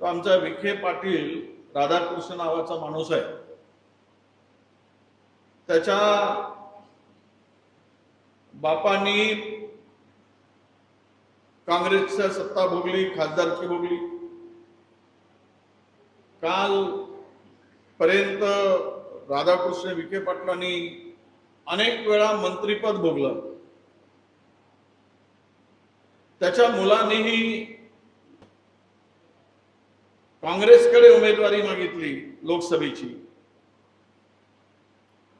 तो आमचा विखे पाटील राधाकृष्ण नावाचा माणूस आहे. त्याच्या बापांनी काँग्रेसच्या सत्ता भोगली खासदारकी भोगली. काल पर्यंत राधाकृष्ण विखे पाटलांनी अनेक वेळा मंत्रीपद भोगलं. त्याच्या मुलांनीही काँग्रेसकडे उमेदवारी मागितली लोकसभेची.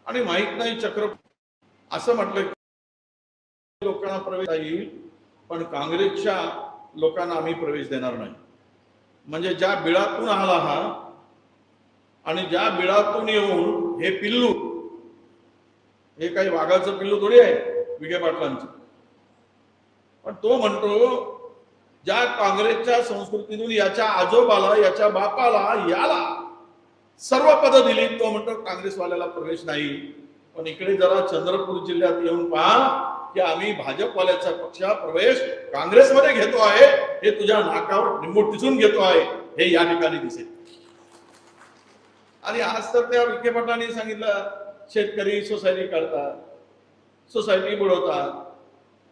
आणि माहीत नाही चक्र असं म्हटलं लोकांना प्रवेश येईल पण काँग्रेसच्या लोकांना आम्ही प्रवेश देणार नाही. म्हणजे ज्या बिळातून आला हा आणि ज्या बिळातून येऊन हे पिल्लू हे काही वाघाचं पिल्लू थोडी आहे विखे पाटलांचं. पण तो म्हणतो ज्या काँग्रेसच्या संस्कृतीतून याच्या आजोबाला याच्या बापाला याला सर्व पद दिली तो म्हणतो काँग्रेसवाल्याला प्रवेश नाही. पण इकडे जरा चंद्रपूर जिल्ह्यात येऊन पहा की आम्ही भाजपवाल्याचा पक्ष प्रवेश काँग्रेसमध्ये घेतो आहे हे तुझ्या नाकावर निंबूट टिचून घेतो आहे हे या ठिकाणी दिसेल. आणि आज तर त्या विखे पाटलांनी सांगितलं शेतकरी सोसायटी काढतात सोसायटी बुडवतात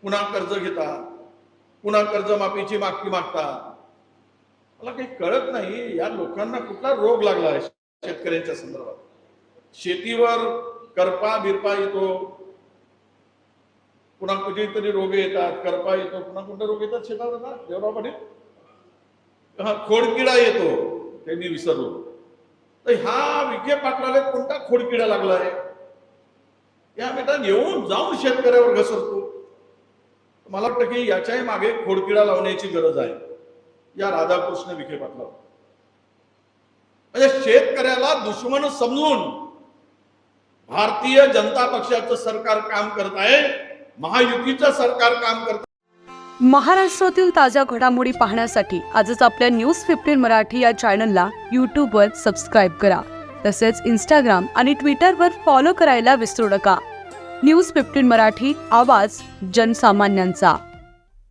पुन्हा कर्ज घेतात पुन्हा कर्जमाफीची मागणी मागतात. मला काही कळत नाही या लोकांना कुठला रोग लागला आहे शेतकऱ्यांच्या संदर्भात? शेतीवर करपा बिरपा येतो. पुन्हा कुठेतरी रोग येतात करपा येतो पुन्हा कोणते रोग येतात शेतात आता? देवराव पाटील? हा खोडकिडा येतो त्यांनी विसरलो. तर ह्या विखे पाटलाला कोणता खोडकिडा लागला आहे? या बेटा येऊन जाऊन शेतकऱ्यावर घसरतो. मला वाटतं की याच्याही मागे खोडकिडा लावण्याची गरज आहे. या राधाकृष्ण विखे पाटला म्हणजे शेतकऱ्याला दुश्मन समजून भारतीय जनता पक्षाचं सरकार काम करत आहे महायुतीचं सरकार काम करत महाराष्ट्रातील ताज्या घडामोडी पाहण्यासाठी आजच आपल्या न्यूज फिफ्टीन मराठी या चॅनलला यूट्यूबवर सबस्क्राईब करा. तसेच इंस्टाग्राम आणि ट्विटरवर फॉलो करायला विसरू नका. न्यूज फिफ्टीन मराठी आवाज जनसामान्यांचा.